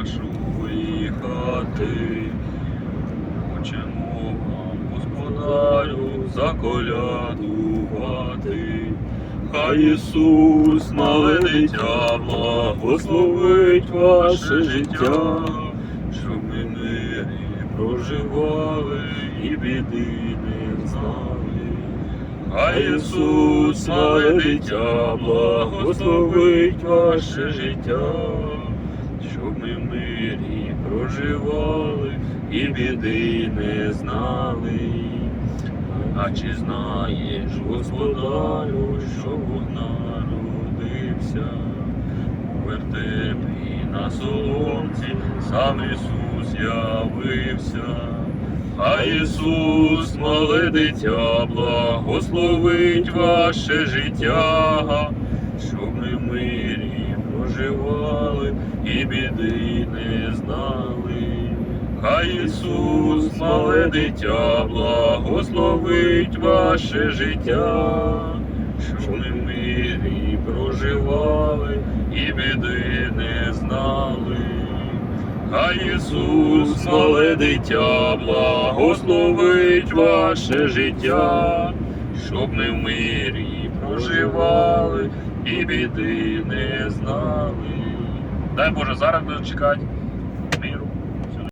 вашої хати. Хочемо вам, господарю, заколядувати. Хай Ісус, мале дитя, благословить ваше життя, щоб ми мирі проживали і біди не знали. Хай Ісус, мале дитя, благословить ваше життя, щоб ми мирі проживали і біди не знали. А чи знаєш, Господарю, що Бог народився? У вертепі на соломці, сам Ісус явився, а Ісус, мале дитя, благословить ваше життя, щоб ми мирі проживали біди не знали. Хай Ісус, мале дитя, благословить ваше життя, щоб ми в мирі проживали і біди не знали. Хай Ісус, мале дитя, благословить ваше життя, щоб ми в мирі проживали і біди не знали. Дай Боже, зараз буду чекати.